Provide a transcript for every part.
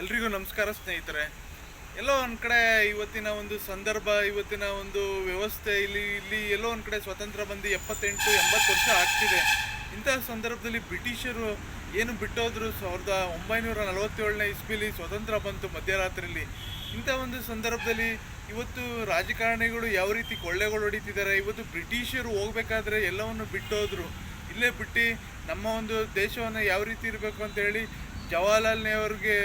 ಎಲ್ರಿಗೂ ನಮಸ್ಕಾರ ಸ್ನೇಹಿತರೆ. ಎಲ್ಲೋ ಒಂದು ಕಡೆ ಇವತ್ತಿನ ಒಂದು ಸಂದರ್ಭ, ಇವತ್ತಿನ ಒಂದು ವ್ಯವಸ್ಥೆ, ಇಲ್ಲಿ ಇಲ್ಲಿ ಎಲ್ಲೋ ಒಂದು ಕಡೆ ಸ್ವತಂತ್ರ ಬಂದು ಎಪ್ಪತ್ತೆಂಟು, ಎಂಬತ್ತು ವರ್ಷ ಆಗ್ತಿದೆ. ಇಂತಹ ಸಂದರ್ಭದಲ್ಲಿ ಬ್ರಿಟಿಷರು ಏನು ಬಿಟ್ಟೋದ್ರು ಸಾವಿರದ ಒಂಬೈನೂರ ನಲವತ್ತೇಳನೇ ಇಸ್ವಿಲಿ ಸ್ವತಂತ್ರ ಬಂತು ಮಧ್ಯರಾತ್ರಿಯಲ್ಲಿ ಇಂಥ ಒಂದು ಸಂದರ್ಭದಲ್ಲಿ ಇವತ್ತು ರಾಜಕಾರಣಿಗಳು ಯಾವ ರೀತಿ ಕೊಳ್ಳೆಗಳು ಹೊಡಿತಿದ್ದಾರೆ, ಇವತ್ತು ಬ್ರಿಟಿಷರು ಹೋಗ್ಬೇಕಾದ್ರೆ ಎಲ್ಲವನ್ನು ಬಿಟ್ಟೋದ್ರು. ಇಲ್ಲೇ ಬಿಟ್ಟು ನಮ್ಮ ಒಂದು ದೇಶವನ್ನು ಯಾವ ರೀತಿ ಇರಬೇಕು ಅಂತ ಹೇಳಿ ಜವಾಹರ್ಲಾಲ್ ನೆಹರ್ಗೆ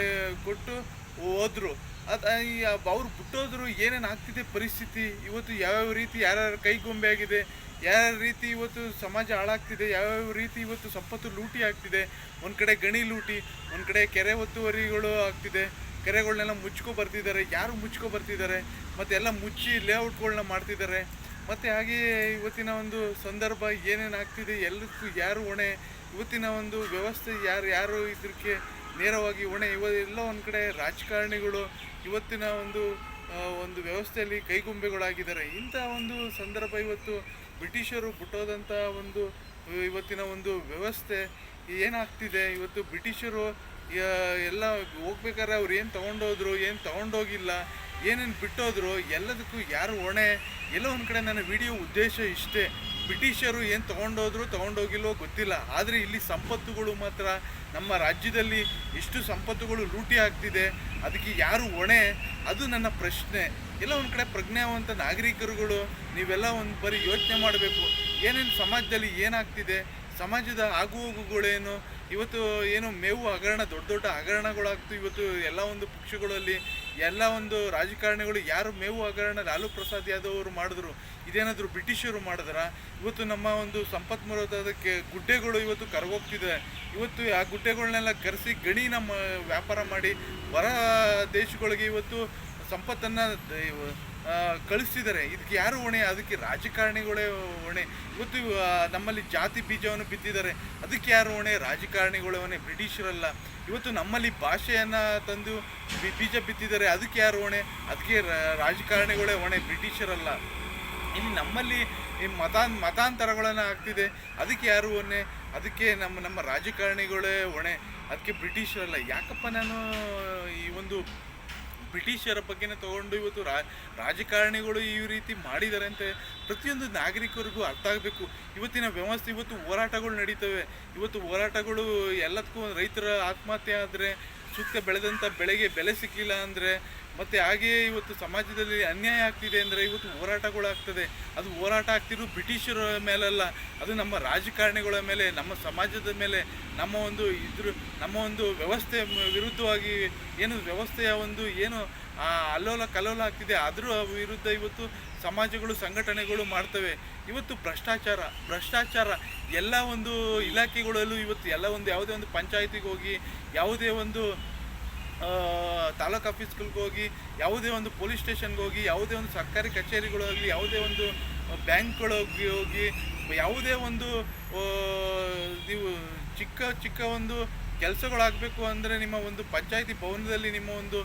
ಕೊಟ್ಟು ಹೋದ್ರು. ಅದು ಅವ್ರು ಬಿಟ್ಟೋದ್ರು ಏನೇನು ಆಗ್ತಿದೆ ಪರಿಸ್ಥಿತಿ? ಇವತ್ತು ಯಾವ್ಯಾವ ರೀತಿ ಯಾರ್ಯಾರ ಕೈಗೊಂಬೆ ಆಗಿದೆ? ಯಾವ್ಯಾವ ರೀತಿ ಇವತ್ತು ಸಮಾಜ ಹಾಳಾಗ್ತಿದೆ? ಯಾವ್ಯಾವ ರೀತಿ ಇವತ್ತು ಸಂಪತ್ತು ಲೂಟಿ ಆಗ್ತಿದೆ? ಒಂದು ಕಡೆ ಗಣಿ ಲೂಟಿ, ಒಂದು ಕಡೆ ಕೆರೆ ಒತ್ತುವರಿಗಳು ಆಗ್ತಿದೆ. ಕೆರೆಗಳನ್ನೆಲ್ಲ ಮುಚ್ಕೊ ಬರ್ತಿದ್ದಾರೆ. ಯಾರು ಮುಚ್ಕೊ ಬರ್ತಿದ್ದಾರೆ? ಮತ್ತೆ ಎಲ್ಲ ಮುಚ್ಚಿ ಲೇಔಟ್ಗಳನ್ನ ಮಾಡ್ತಿದ್ದಾರೆ. ಮತ್ತು ಹಾಗೆಯೇ ಇವತ್ತಿನ ಒಂದು ಸಂದರ್ಭ ಏನೇನು ಆಗ್ತಿದೆ? ಎಲ್ಲದಕ್ಕೂ ಯಾರು ಹೊಣೆ? ಇವತ್ತಿನ ಒಂದು ವ್ಯವಸ್ಥೆ ಯಾರು ಯಾರು ಇದಕ್ಕೆ ನೇರವಾಗಿ ಹೊಣೆ? ಇವ ಎಲ್ಲ ಒಂದು ಕಡೆ ರಾಜಕಾರಣಿಗಳು ಇವತ್ತಿನ ಒಂದು ಒಂದು ವ್ಯವಸ್ಥೆಯಲ್ಲಿ ಕೈಗೊಂಬೆಗಳಾಗಿದ್ದಾರೆ. ಇಂಥ ಒಂದು ಸಂದರ್ಭ ಇವತ್ತು ಬ್ರಿಟಿಷರು ಬಿಟ್ಟೋದಂಥ ಒಂದು, ಇವತ್ತಿನ ಒಂದು ವ್ಯವಸ್ಥೆ ಏನಾಗ್ತಿದೆ? ಇವತ್ತು ಬ್ರಿಟಿಷರು ಎಲ್ಲ ಹೋಗ್ಬೇಕಾದ್ರೆ ಅವ್ರು ಏನು ತೊಗೊಂಡೋದ್ರು, ಏನು ತೊಗೊಂಡೋಗಿಲ್ಲ, ಏನೇನು ಬಿಟ್ಟೋದ್ರು, ಎಲ್ಲದಕ್ಕೂ ಯಾರು ಹೊಣೆ? ಎಲ್ಲ ಒಂದು ಕಡೆ ನನ್ನ ವಿಡಿಯೋ ಉದ್ದೇಶ ಇಷ್ಟೇ. ಬ್ರಿಟಿಷರು ಏನು ತೊಗೊಂಡೋದ್ರು, ತೊಗೊಂಡೋಗಿಲ್ವೋ ಗೊತ್ತಿಲ್ಲ. ಆದರೆ ಇಲ್ಲಿ ಸಂಪತ್ತುಗಳು ಮಾತ್ರ ನಮ್ಮ ರಾಜ್ಯದಲ್ಲಿ ಎಷ್ಟು ಸಂಪತ್ತುಗಳು ಲೂಟಿ ಆಗ್ತಿದೆ, ಅದಕ್ಕೆ ಯಾರು ಹೊಣೆ? ಅದು ನನ್ನ ಪ್ರಶ್ನೆ. ಎಲ್ಲ ಒಂದು ಕಡೆ ಪ್ರಜ್ಞಾವಂತ ನಾಗರಿಕರುಗಳು, ನೀವೆಲ್ಲ ಒಂದು ಬರೀ ಯೋಚನೆ ಮಾಡಬೇಕು. ಏನೇನು ಸಮಾಜದಲ್ಲಿ ಏನಾಗ್ತಿದೆ? ಸಮಾಜದ ಆಗುಹೋಗುಗಳೇನು? ಇವತ್ತು ಏನು ಮೇವು ಹಗರಣ, ದೊಡ್ಡ ದೊಡ್ಡ ಹಗರಣಗಳಾಗ್ತು ಇವತ್ತು ಎಲ್ಲ ಒಂದು ಪಕ್ಷಗಳಲ್ಲಿ. ಎಲ್ಲ ಒಂದು ರಾಜಕಾರಣಿಗಳು ಯಾರು ಮೇವು ಹಗರಣ ಲಾಲು ಪ್ರಸಾದ್ ಯಾದವ್ ಅವರು ಮಾಡಿದ್ರು, ಇದೇನಾದರೂ ಬ್ರಿಟಿಷರು ಮಾಡಿದ್ರ? ಇವತ್ತು ನಮ್ಮ ಒಂದು ಸಂಪನ್ಮೂಲದಕ್ಕೆ ಗುಡ್ಡೆಗಳು ಇವತ್ತು ಕರಗೋಗ್ತಿದೆ. ಇವತ್ತು ಆ ಗುಡ್ಡೆಗಳನ್ನೆಲ್ಲ ಕರೆಸಿ ಗಣಿ ನಮ್ಮ ವ್ಯಾಪಾರ ಮಾಡಿ ಹೊರ ದೇಶಗಳಿಗೆ ಇವತ್ತು ಸಂಪತ್ತನ್ನು ಕಳಿಸ್ತಿದ್ದಾರೆ. ಇದಕ್ಕೆ ಯಾರು ಹೊಣೆ? ಅದಕ್ಕೆ ರಾಜಕಾರಣಿಗಳೇ ಹೊಣೆ. ಇವತ್ತು ನಮ್ಮಲ್ಲಿ ಜಾತಿ ಬೀಜವನ್ನು ಬಿತ್ತಿದ್ದಾರೆ. ಅದಕ್ಕೆ ಯಾರು ಹೊಣೆ? ರಾಜಕಾರಣಿಗಳೇ ಹೊಣೆ. ಬ್ರಿಟಿಷರಲ್ಲ. ಇವತ್ತು ನಮ್ಮಲ್ಲಿ ಭಾಷೆಯನ್ನು ತಂದು ಬೀಜ ಬಿತ್ತಿದ್ದಾರೆ. ಅದಕ್ಕೆ ಯಾರು ಹೊಣೆ? ಅದಕ್ಕೆ ರಾಜಕಾರಣಿಗಳೇ ಹೊಣೆ. ಬ್ರಿಟಿಷರಲ್ಲ. ಇಲ್ಲಿ ನಮ್ಮಲ್ಲಿ ಈ ಮತಾ ಮತಾಂತರಗಳನ್ನು ಆಗ್ತಿದೆ. ಅದಕ್ಕೆ ಯಾರು ಹೊಣೆ? ಅದಕ್ಕೆ ನಮ್ಮ ನಮ್ಮ ರಾಜಕಾರಣಿಗಳೇ ಹೊಣೆ. ಅದಕ್ಕೆ ಬ್ರಿಟಿಷರಲ್ಲ. ಯಾಕಪ್ಪ ನಾನು ಈ ಒಂದು ಬ್ರಿಟಿಷರ ಬಗ್ಗೆನೇ ತಗೊಂಡು ಇವತ್ತು ರಾಜಕಾರಣಿಗಳು ಈ ರೀತಿ ಮಾಡಿದ್ದಾರೆ ಅಂತ ಪ್ರತಿಯೊಂದು ನಾಗರಿಕರಿಗೂ ಅರ್ಥ ಆಗಬೇಕು. ಇವತ್ತಿನ ವ್ಯವಸ್ಥೆ, ಇವತ್ತು ಹೋರಾಟಗಳು ನಡೀತವೆ. ಇವತ್ತು ಹೋರಾಟಗಳು ಎಲ್ಲದಕ್ಕೂ ರೈತರ ಆತ್ಮಹತ್ಯೆ ಆದರೆ, ಸೂಕ್ತ ಬೆಳೆದಂಥ ಬೆಳೆಗೆ ಬೆಲೆ ಸಿಕ್ಕಿಲ್ಲ ಅಂದರೆ ಮತ್ತು ಹಾಗೆಯೇ ಇವತ್ತು ಸಮಾಜದಲ್ಲಿ ಅನ್ಯಾಯ ಆಗ್ತಿದೆ ಅಂದರೆ ಇವತ್ತು ಹೋರಾಟಗಳಾಗ್ತದೆ. ಅದು ಹೋರಾಟ ಆಗ್ತಿರೋ ಬ್ರಿಟಿಷರ ಮೇಲಲ್ಲ, ಅದು ನಮ್ಮ ರಾಜಕಾರಣಿಗಳ ಮೇಲೆ, ನಮ್ಮ ಸಮಾಜದ ಮೇಲೆ, ನಮ್ಮ ಒಂದು ಇದ್ರ, ನಮ್ಮ ಒಂದು ವ್ಯವಸ್ಥೆ ವಿರುದ್ಧವಾಗಿ ಏನು ವ್ಯವಸ್ಥೆಯ ಒಂದು ಏನು ಅಲ್ಲೋಲ ಕಲ್ಲೋಲ ಆಗ್ತಿದೆ. ಅದರ ವಿರುದ್ಧ ಇವತ್ತು ಸಮಾಜಗಳು, ಸಂಘಟನೆಗಳು ಮಾಡ್ತವೆ. ಇವತ್ತು ಭ್ರಷ್ಟಾಚಾರ ಭ್ರಷ್ಟಾಚಾರ ಎಲ್ಲ ಒಂದು ಇಲಾಖೆಗಳಲ್ಲೂ ಇವತ್ತು ಎಲ್ಲ ಒಂದು ಯಾವುದೇ ಒಂದು ಪಂಚಾಯತಿಗೆ ಹೋಗಿ ಯಾವುದೇ ಒಂದು ತಾಲೂಕು ಆಫೀಸ್ಗಳಿಗೆ ಹೋಗಿ ಯಾವುದೇ ಒಂದು ಪೊಲೀಸ್ ಸ್ಟೇಷನ್ಗೆ ಹೋಗಿ, ಯಾವುದೇ ಒಂದು ಸರ್ಕಾರಿ ಕಚೇರಿಗಳಾಗಲಿ ಯಾವುದೇ ಒಂದು ಬ್ಯಾಂಕ್ಗಳೋಗಿ ಹೋಗಿ ಯಾವುದೇ ಒಂದು ನೀವು ಚಿಕ್ಕ ಚಿಕ್ಕ ಒಂದು ಕೆಲಸಗಳಾಗಬೇಕು ಅಂದರೆ ನಿಮ್ಮ ಒಂದು ಪಂಚಾಯತಿ ಭವನದಲ್ಲಿ ನಿಮ್ಮ ಒಂದು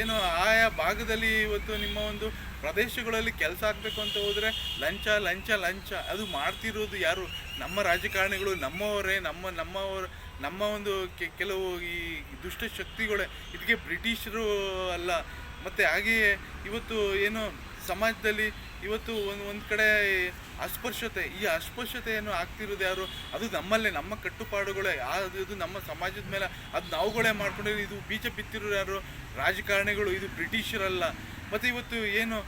ಏನು ಆಯಾ ಭಾಗದಲ್ಲಿ ಇವತ್ತು ನಿಮ್ಮ ಒಂದು ಪ್ರದೇಶಗಳಲ್ಲಿ ಕೆಲಸ ಆಗಬೇಕು ಅಂತ ಹೋದರೆ ಲಂಚ ಲಂಚ ಲಂಚ. ಅದು ಮಾಡ್ತಿರೋದು ಯಾರು? ನಮ್ಮ ರಾಜಕಾರಣಿಗಳು, ನಮ್ಮವರೇ, ನಮ್ಮ, ನಮ್ಮವರ ನಮ್ಮ ಒಂದು ಕೆಲವು ಈ ದುಷ್ಟ ಶಕ್ತಿಗಳೇ ಇದಕ್ಕೆ ಬ್ರಿಟಿಷರು ಅಲ್ಲ. ಮತ್ತು ಹಾಗೆಯೇ ಇವತ್ತು ಏನು ಸಮಾಜದಲ್ಲಿ ಇವತ್ತು ಒಂದು ಒಂದು ಕಡೆ ಅಸ್ಪೃಶ್ಯತೆ ಈ ಅಸ್ಪೃಶ್ಯತೆಯನ್ನು ಆಗ್ತಿರೋದು ಯಾರು? ಅದು ನಮ್ಮಲ್ಲೇ, ನಮ್ಮ ಕಟ್ಟುಪಾಡುಗಳೇ. ಅದು ನಮ್ಮ ಸಮಾಜದ ಮೇಲೆ ಅದು ನಾವುಗಳೇ ಮಾಡ್ಕೊಂಡಿರೋ ಇದು ಬೀಜ ಬಿತ್ತಿರೋರು ಯಾರು? ರಾಜಕಾರಣಿಗಳು, ಇದು ಬ್ರಿಟಿಷರಲ್ಲ. ಮತ್ತು ಇವತ್ತು ಏನು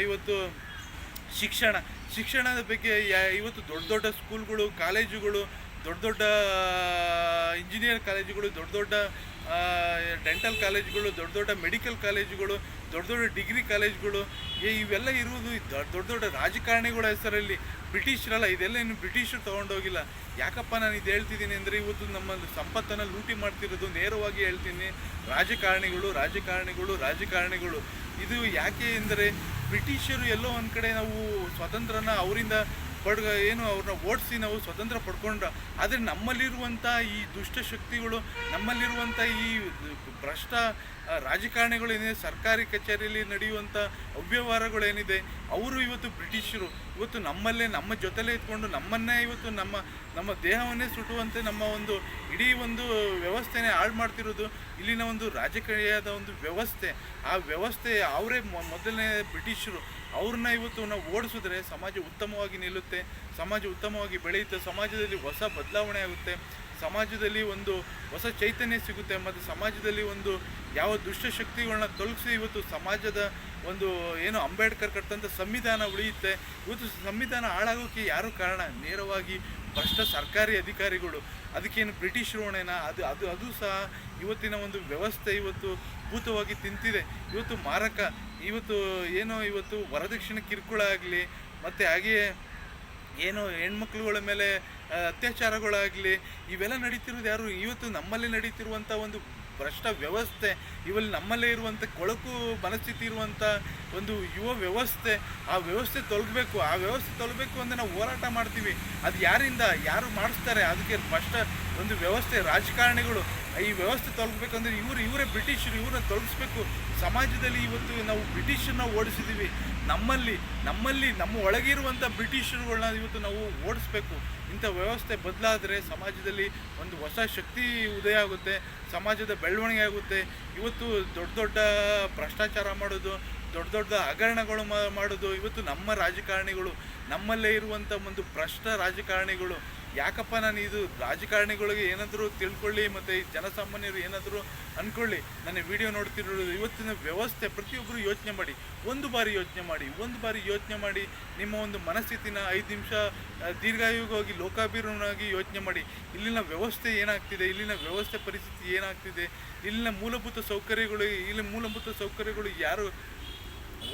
ಇವತ್ತು ಶಿಕ್ಷಣ, ಶಿಕ್ಷಣದ ಬಗ್ಗೆ ಇವತ್ತು ದೊಡ್ಡ ದೊಡ್ಡ ಸ್ಕೂಲ್ಗಳು, ಕಾಲೇಜುಗಳು ದೊಡ್ಡ ದೊಡ್ಡ ಇಂಜಿನಿಯರ್ ಕಾಲೇಜುಗಳು ದೊಡ್ಡ ದೊಡ್ಡ ಡೆಂಟಲ್ ಕಾಲೇಜುಗಳು ದೊಡ್ಡ ದೊಡ್ಡ ಮೆಡಿಕಲ್ ಕಾಲೇಜುಗಳು ದೊಡ್ಡ ದೊಡ್ಡ ಡಿಗ್ರಿ ಕಾಲೇಜುಗಳು ಇವೆಲ್ಲ ಇರುವುದು ದೊಡ್ಡ ದೊಡ್ಡ ದೊಡ್ಡ ರಾಜಕಾರಣಿಗಳ ಹೆಸರಲ್ಲಿ. ಬ್ರಿಟಿಷರಲ್ಲ ಇದೆಲ್ಲ ಇನ್ನು ಬ್ರಿಟಿಷರು ತೊಗೊಂಡೋಗಿಲ್ಲ ಯಾಕಪ್ಪ ನಾನು ಇದು ಹೇಳ್ತಿದ್ದೀನಿ ಅಂದರೆ ಇವತ್ತು ನಮ್ಮ ಸಂಪತ್ತನ್ನು ಲೂಟಿ ಮಾಡ್ತಿರೋದು ನೇರವಾಗಿ ಹೇಳ್ತೀನಿ. ರಾಜಕಾರಣಿಗಳು ರಾಜಕಾರಣಿಗಳು ರಾಜಕಾರಣಿಗಳು. ಇದು ಯಾಕೆ ಎಂದರೆ ಬ್ರಿಟಿಷರು ಎಲ್ಲೋ ಒಂದು ಕಡೆ ನಾವು ಸ್ವಾತಂತ್ರ್ಯನ ಅವರಿಂದ ಪಡ್ಗ ಏನು ಅವ್ರನ್ನ ಓಡಿಸಿ ನಾವು ಸ್ವತಂತ್ರ ಪಡ್ಕೊಂಡ್ರ, ಆದರೆ ನಮ್ಮಲ್ಲಿರುವಂಥ ಈ ದುಷ್ಟಶಕ್ತಿಗಳು ನಮ್ಮಲ್ಲಿರುವಂಥ ಈ ಭ್ರಷ್ಟ ರಾಜಕಾರಣಿಗಳೇನಿದೆ ಸರ್ಕಾರಿ ಕಚೇರಿಯಲ್ಲಿ ನಡೆಯುವಂಥ ಅವ್ಯವಹಾರಗಳೇನಿದೆ, ಅವರು ಇವತ್ತು ಬ್ರಿಟಿಷರು. ಇವತ್ತು ನಮ್ಮಲ್ಲೇ, ನಮ್ಮ ಜೊತೆಲೇ ಇದ್ಕೊಂಡು ನಮ್ಮನ್ನೇ ಇವತ್ತು ನಮ್ಮ ನಮ್ಮ ದೇಹವನ್ನೇ ಸುಟ್ಟುವಂತೆ ನಮ್ಮ ಒಂದು ಇಡೀ ಒಂದು ವ್ಯವಸ್ಥೆನೇ ಹಾಳು ಮಾಡ್ತಿರೋದು ಇಲ್ಲಿನ ಒಂದು ರಾಜಕೀಯದ ಒಂದು ವ್ಯವಸ್ಥೆ. ಆ ವ್ಯವಸ್ಥೆ ಅವರೇ ಮೊದಲನೇ ಬ್ರಿಟಿಷರು, ಅವ್ರನ್ನ ಇವತ್ತು ನಾವು ಓಡಿಸಿದ್ರೆ ಸಮಾಜ ಉತ್ತಮವಾಗಿ ನಿಲ್ಲುತ್ತೆ, ಸಮಾಜ ಉತ್ತಮವಾಗಿ ಬೆಳೆಯುತ್ತೆ, ಸಮಾಜದಲ್ಲಿ ಹೊಸ ಬದಲಾವಣೆ ಆಗುತ್ತೆ. ಸಮಾಜದಲ್ಲಿ ಒಂದು ಹೊಸ ಚೈತನ್ಯ ಸಿಗುತ್ತೆ ಮತ್ತು ಸಮಾಜದಲ್ಲಿ ಒಂದು ಯಾವ ದುಷ್ಟಶಕ್ತಿಗಳನ್ನ ತೊಲಗಿಸಿ ಇವತ್ತು ಸಮಾಜದ ಒಂದು ಏನು ಅಂಬೇಡ್ಕರ್ ಕಟ್ಟಂಥ ಸಂವಿಧಾನ ಉಳಿಯುತ್ತೆ. ಇವತ್ತು ಸಂವಿಧಾನ ಹಾಳಾಗೋಕ್ಕೆ ಯಾರು ಕಾರಣ? ನೇರವಾಗಿ ಭ್ರಷ್ಟ ಸರ್ಕಾರಿ ಅಧಿಕಾರಿಗಳು. ಅದಕ್ಕೇನು ಬ್ರಿಟಿಷ್ ಹೊಣೆನಾ ಅದು ಅದು ಅದು ಸಹ ಇವತ್ತಿನ ಒಂದು ವ್ಯವಸ್ಥೆ ಇವತ್ತು ಭೂತವಾಗಿ ತಿಂತಿದೆ. ಇವತ್ತು ಮಾರಕ, ಇವತ್ತು ಏನೋ ಇವತ್ತು ವರದಕ್ಷಿಣೆ ಕಿರುಕುಳ ಆಗಲಿ, ಮತ್ತು ಹಾಗೆಯೇ ಏನು ಹೆಣ್ಮಕ್ಳುಗಳ ಮೇಲೆ ಅತ್ಯಾಚಾರಗಳಾಗಲಿ, ಇವೆಲ್ಲ ನಡೀತಿರೋದು ಯಾರು? ಇವತ್ತು ನಮ್ಮಲ್ಲಿ ನಡೀತಿರುವಂಥ ಒಂದು ಭ್ರಷ್ಟ ವ್ಯವಸ್ಥೆ, ಇವಲ್ಲಿ ನಮ್ಮಲ್ಲೇ ಇರುವಂಥ ಕೊಳಕು ಮನಸ್ಥಿತಿ ಇರುವಂಥ ಒಂದು ಯುವ ವ್ಯವಸ್ಥೆ, ಆ ವ್ಯವಸ್ಥೆ ತೊಲಗಬೇಕು ಆ ವ್ಯವಸ್ಥೆ ತೊಲಗಬೇಕು ಅಂದರೆ ನಾವು ಹೋರಾಟ ಮಾಡ್ತೀವಿ. ಅದು ಯಾರಿಂದ? ಯಾರು ಮಾಡಿಸ್ತಾರೆ? ಅದಕ್ಕೆ ಭ್ರಷ್ಟ ಒಂದು ವ್ಯವಸ್ಥೆ, ರಾಜಕಾರಣಿಗಳು, ಈ ವ್ಯವಸ್ಥೆ ತೊಲಗಬೇಕಂದ್ರೆ ಇವರು ಇವರೇ ಬ್ರಿಟಿಷರು, ಇವ್ರನ್ನ ತೊಲಗಿಸ್ಬೇಕು ಸಮಾಜದಲ್ಲಿ ಇವತ್ತು ನಾವು ಬ್ರಿಟಿಷರನ್ನ ಓಡಿಸಿದ್ದೀವಿ. ನಮ್ಮಲ್ಲಿ ನಮ್ಮಲ್ಲಿ, ನಮ್ಮ ಒಳಗಿರುವಂಥ ಬ್ರಿಟಿಷರುಗಳನ್ನ ಇವತ್ತು ನಾವು ಓಡಿಸ್ಬೇಕು. ಇಂಥ ವ್ಯವಸ್ಥೆ ಬದಲಾದರೆ ಸಮಾಜದಲ್ಲಿ ಒಂದು ಹೊಸ ಶಕ್ತಿ ಉದಯ ಆಗುತ್ತೆ, ಸಮಾಜದ ಬೆಳವಣಿಗೆ ಆಗುತ್ತೆ. ಇವತ್ತು ದೊಡ್ಡ ದೊಡ್ಡ ಭ್ರಷ್ಟಾಚಾರ ಮಾಡೋದು, ದೊಡ್ಡ ದೊಡ್ಡ ಹಗರಣಗಳು ಮಾಡೋದು, ಇವತ್ತು ನಮ್ಮ ರಾಜಕಾರಣಿಗಳು, ನಮ್ಮಲ್ಲೇ ಇರುವಂಥ ಒಂದು ಭ್ರಷ್ಟ ರಾಜಕಾರಣಿಗಳು ಯಾಕಪ್ಪ ನಾನು ಇದು ರಾಜಕಾರಣಿಗಳಿಗೆ ಏನಾದರೂ ತಿಳ್ಕೊಳ್ಳಿ ಮತ್ತು ಜನಸಾಮಾನ್ಯರು ಏನಾದರೂ ಅಂದ್ಕೊಳ್ಳಿ ನನ್ನ ವಿಡಿಯೋ ನೋಡ್ತಿರೋದು ಇವತ್ತಿನ ವ್ಯವಸ್ಥೆ ಪ್ರತಿಯೊಬ್ಬರು ಯೋಚನೆ ಮಾಡಿ. ಒಂದು ಬಾರಿ ಯೋಚನೆ ಮಾಡಿ. ಒಂದು ಬಾರಿ ಯೋಚನೆ ಮಾಡಿ. ನಿಮ್ಮ ಒಂದು ಮನಸ್ಥಿತಿನ ಐದು ನಿಮಿಷ ದೀರ್ಘಾಯುಗವಾಗಿ ಲೋಕಾಭಿರಾಮವಾಗಿ ಯೋಚನೆ ಮಾಡಿ. ಇಲ್ಲಿನ ವ್ಯವಸ್ಥೆ ಏನಾಗ್ತಿದೆ? ಇಲ್ಲಿನ ವ್ಯವಸ್ಥೆ ಪರಿಸ್ಥಿತಿ ಏನಾಗ್ತಿದೆ? ಇಲ್ಲಿನ ಮೂಲಭೂತ ಸೌಕರ್ಯಗಳು ಇಲ್ಲಿ ಮೂಲಭೂತ ಸೌಕರ್ಯಗಳು ಯಾರು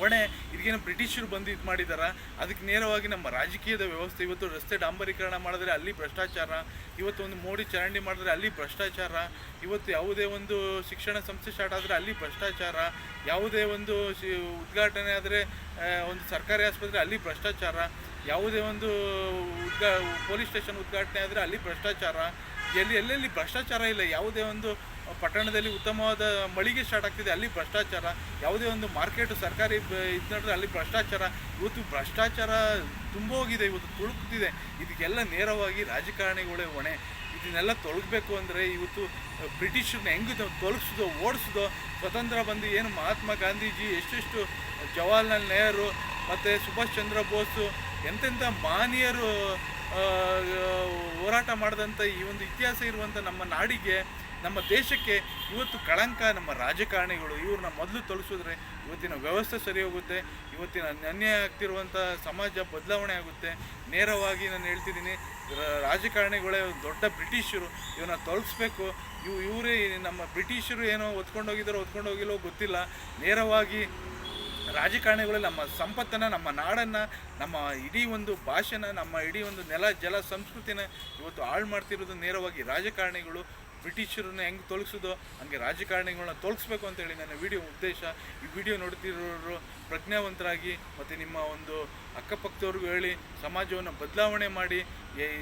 ಹೊಣೆ ಇದಕ್ಕೇನು ಬ್ರಿಟಿಷರು ಬಂದು ಇದು ಮಾಡಿದಾರ. ಅದಕ್ಕೆ ನೇರವಾಗಿ ನಮ್ಮ ರಾಜಕೀಯದ ವ್ಯವಸ್ಥೆ, ಇವತ್ತು ರಸ್ತೆ ಡಾಂಬರೀಕರಣ ಮಾಡಿದ್ರೆ ಅಲ್ಲಿ ಭ್ರಷ್ಟಾಚಾರ, ಇವತ್ತು ಒಂದು ಮೋಡಿ ಚರಂಡಿ ಮಾಡಿದ್ರೆ ಅಲ್ಲಿ ಭ್ರಷ್ಟಾಚಾರ, ಇವತ್ತು ಯಾವುದೇ ಒಂದು ಶಿಕ್ಷಣ ಸಂಸ್ಥೆ ಸ್ಟಾರ್ಟ್ ಆದರೆ ಅಲ್ಲಿ ಭ್ರಷ್ಟಾಚಾರ, ಯಾವುದೇ ಒಂದು ಉದ್ಘಾಟನೆ ಆದರೆ ಒಂದು ಸರ್ಕಾರಿ ಆಸ್ಪತ್ರೆ ಅಲ್ಲಿ ಭ್ರಷ್ಟಾಚಾರ, ಯಾವುದೇ ಒಂದು ಉದ್ಘಾ, ಪೊಲೀಸ್ ಸ್ಟೇಷನ್ ಉದ್ಘಾಟನೆ ಆದರೆ ಅಲ್ಲಿ ಭ್ರಷ್ಟಾಚಾರ. ಎಲ್ಲಿ, ಎಲ್ಲೆಲ್ಲಿ ಭ್ರಷ್ಟಾಚಾರ ಇಲ್ಲ, ಯಾವುದೇ ಒಂದು ಪಟ್ಟಣದಲ್ಲಿ ಉತ್ತಮವಾದ ಮಳಿಗೆ ಸ್ಟಾರ್ಟ್ ಆಗ್ತಿದೆ. ಅಲ್ಲಿ ಭ್ರಷ್ಟಾಚಾರ, ಯಾವುದೇ ಒಂದು ಮಾರ್ಕೆಟ್ ಸರ್ಕಾರಿ ಇದು ನಡೆದ್ರೆ ಅಲ್ಲಿ ಭ್ರಷ್ಟಾಚಾರ. ಇವತ್ತು ಭ್ರಷ್ಟಾಚಾರ ತುಂಬೋಗಿದೆ ಇವತ್ತು ತುಳುಕ್ತಿದೆ. ಇದಕ್ಕೆಲ್ಲ ನೇರವಾಗಿ ರಾಜಕಾರಣಿಗಳೇ ಹೊಣೆ. ಇದನ್ನೆಲ್ಲ ತೊಲಗಬೇಕು ಅಂದರೆ ಇವತ್ತು ಬ್ರಿಟಿಷರನ್ನ ಹೆಂಗೆ ತೊಲಗಿಸೋದು ಓಡಿಸೋದು, ಸ್ವತಂತ್ರ ಬಂದು ಏನು ಮಹಾತ್ಮ ಗಾಂಧೀಜಿ ಎಷ್ಟೆಷ್ಟು ಜವಾಹರ್ಲಾಲ್ ನೆಹರು ಮತ್ತು ಸುಭಾಷ್ ಚಂದ್ರ ಬೋಸು ಎಂತೆಂಥ ಮಾನೀಯರು ಹೋರಾಟ ಮಾಡಿದಂಥ ಈ ಒಂದು ಇತಿಹಾಸ ಇರುವಂಥ ನಮ್ಮ ನಾಡಿಗೆ, ನಮ್ಮ ದೇಶಕ್ಕೆ ಇವತ್ತು ಕಳಂಕ, ನಮ್ಮ ರಾಜಕಾರಣಿಗಳು ಇವ್ರನ್ನ ಮೊದಲು ತೊಲಗಿಸಿದ್ರೆ ಇವತ್ತಿನ ವ್ಯವಸ್ಥೆ ಸರಿ ಹೋಗುತ್ತೆ, ಇವತ್ತಿನ ಅನ್ಯಾಯ ಆಗ್ತಿರುವಂಥ ಸಮಾಜ ಬದಲಾವಣೆ ಆಗುತ್ತೆ. ನೇರವಾಗಿ ನಾನು ಹೇಳ್ತಿದ್ದೀನಿ ರಾಜಕಾರಣಿಗಳೇ ದೊಡ್ಡ ಬ್ರಿಟಿಷರು ಇವನ್ನ ತೊಲಗಿಸ್ಬೇಕು ಇವು, ಇವರೇ ನಮ್ಮ ಬ್ರಿಟಿಷರು ಏನೋ ಹೊತ್ಕೊಂಡು ಹೊತ್ಕೊಂಡೋಗಿಲ್ಲೋ ಗೊತ್ತಿಲ್ಲ. ನೇರವಾಗಿ ರಾಜಕಾರಣಿಗಳು ನಮ್ಮ ಸಂಪತ್ತನ್ನು, ನಮ್ಮ ನಾಡನ್ನು, ನಮ್ಮ ಇಡೀ ಒಂದು ಭಾಷೆನ, ನಮ್ಮ ಇಡೀ ಒಂದು ನೆಲ, ಜಲ ಸಂಸ್ಕೃತಿನ ಇವತ್ತು ಹಾಳು ಮಾಡ್ತಿರೋದು ನೇರವಾಗಿ ರಾಜಕಾರಣಿಗಳು, ಬ್ರಿಟಿಷರನ್ನ ಹೆಂಗೆ ತೊಲಗಿಸೋದು ಹಂಗೆ ರಾಜಕಾರಣಿಗಳನ್ನ ತೊಲಗಿಸ್ಬೇಕು ಅಂತೇಳಿ ನನ್ನ ವಿಡಿಯೋ ಉದ್ದೇಶ. ಈ ವಿಡಿಯೋ ನೋಡ್ತಿರೋರು ಪ್ರಜ್ಞಾವಂತರಾಗಿ ಮತ್ತು ನಿಮ್ಮ ಒಂದು ಅಕ್ಕಪಕ್ಕದವ್ರಿಗೂ ಹೇಳಿ, ಸಮಾಜವನ್ನು ಬದಲಾವಣೆ ಮಾಡಿ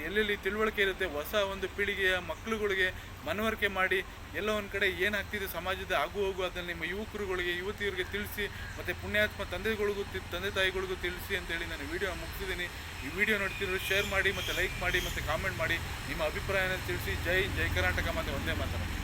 ಎಲ್ಲೆಲ್ಲಿ ತಿಳುವಳಿಕೆ ಇರುತ್ತೆ, ಹೊಸ ಒಂದು ಪೀಳಿಗೆಯ ಮಕ್ಕಳುಗಳಿಗೆ ಮನವರಿಕೆ ಮಾಡಿ ಎಲ್ಲ ಒಂದು ಕಡೆ ಏನಾಗ್ತಿದೆ ಸಮಾಜದ ಆಗು ಹೋಗು ಅದನ್ನು ನಿಮ್ಮ ಯುವಕರುಗಳಿಗೆ, ಯುವತಿಯರಿಗೆ ತಿಳಿಸಿ, ಮತ್ತು ಪುಣ್ಯಾತ್ಮ ತಂದೆಗಳಿಗೂ ತಂದೆ ತಾಯಿಗಳಿಗೂ ತಿಳಿಸಿ ಅಂತೇಳಿ ನಾನು ವಿಡಿಯೋ ಮುಗಿಸಿದ್ದೀನಿ. ಈ ವಿಡಿಯೋ ನೋಡ್ತಿರೋ ಶೇರ್ ಮಾಡಿ, ಮತ್ತು ಲೈಕ್ ಮಾಡಿ, ಮತ್ತು ಕಾಮೆಂಟ್ ಮಾಡಿ, ನಿಮ್ಮ ಅಭಿಪ್ರಾಯನ ತಿಳಿಸಿ. ಜೈ ಜೈ ಕರ್ನಾಟಕ, ಮತ್ತು ಒಂದೇ ಮಾತಾಡ